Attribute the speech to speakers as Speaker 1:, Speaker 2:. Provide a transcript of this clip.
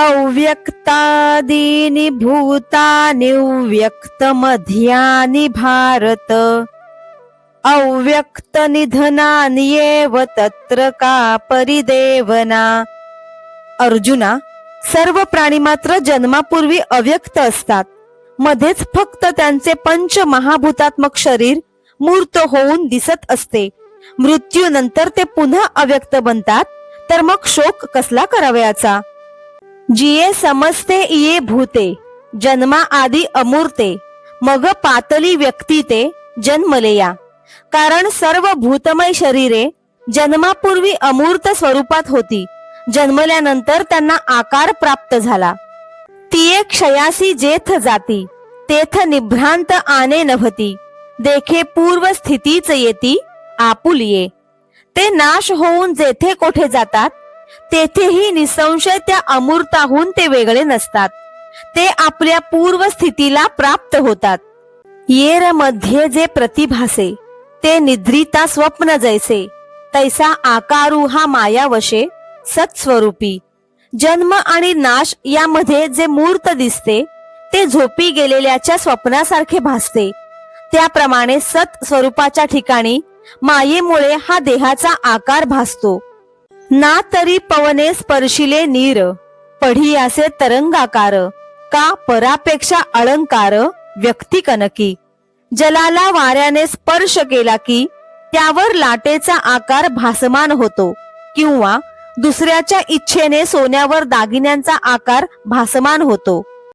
Speaker 1: अव्यक्तादीनि भूतानि व्यक्तमध्यानि भारत। अव्यक्तनिधनान्येव तत्र का परिदेवना। अर्जुना सर्व प्राणी मात्र जन्मापूर्वी अव्यक्त असतात. मध्येच फक्त त्यांचे पंच महाभूतात्मक शरीर मूर्त होऊन दिसत असते. मृत्यूनंतर ते पुन्हा अव्यक्त बनतात तर मग शोक कसला करावयाचा? जिये समजते इये भूते जन्मा आधी अमूर्ते मग पातली व्यक्ती ते जन्मलेया. कारण सर्व भूतमय शरीरे जन्मापूर्वी अमूर्त स्वरूपात होती जन्मल्यानंतर त्यांना आकार प्राप्त झाला. ती क्षयासी जेथ जाती तेथ निभ्रांत आने नभती देखे पूर्व स्थितीच येती आपुलिये. ते नाश होऊन जेथे कोठे जातात तेथेही निसंशय त्या अमूर्ताहून ते वेगळे नसतात. ते आपल्या पूर्व स्थितीला प्राप्त होतात. येरमध्ये जे प्रतिभासे ते निद्रिता स्वप्न जैसे तैसा आकारू हा मायावशे सत्स्वरूपी. जन्म आणि नाश यामध्ये जे मूर्त दिसते ते झोपी गेलेल्याच्या स्वप्नासारखे भासते. त्याप्रमाणे सत स्वरूपाच्या ठिकाणी मायेमुळे हा देहाचा आकार भासतो. ना तरी पवने स्पर्शिले नीर पढियासे तरंगाकार का परापेक्षा अलंकार व्यक्ती कनकी जलाला वाऱ्याने स्पर्श केला की त्यावर लाटेचा आकार भासमान होतो किंवा दुसऱ्याच्या इच्छेने सोन्यावर दागिन्यांचा आकार भासमान होतो.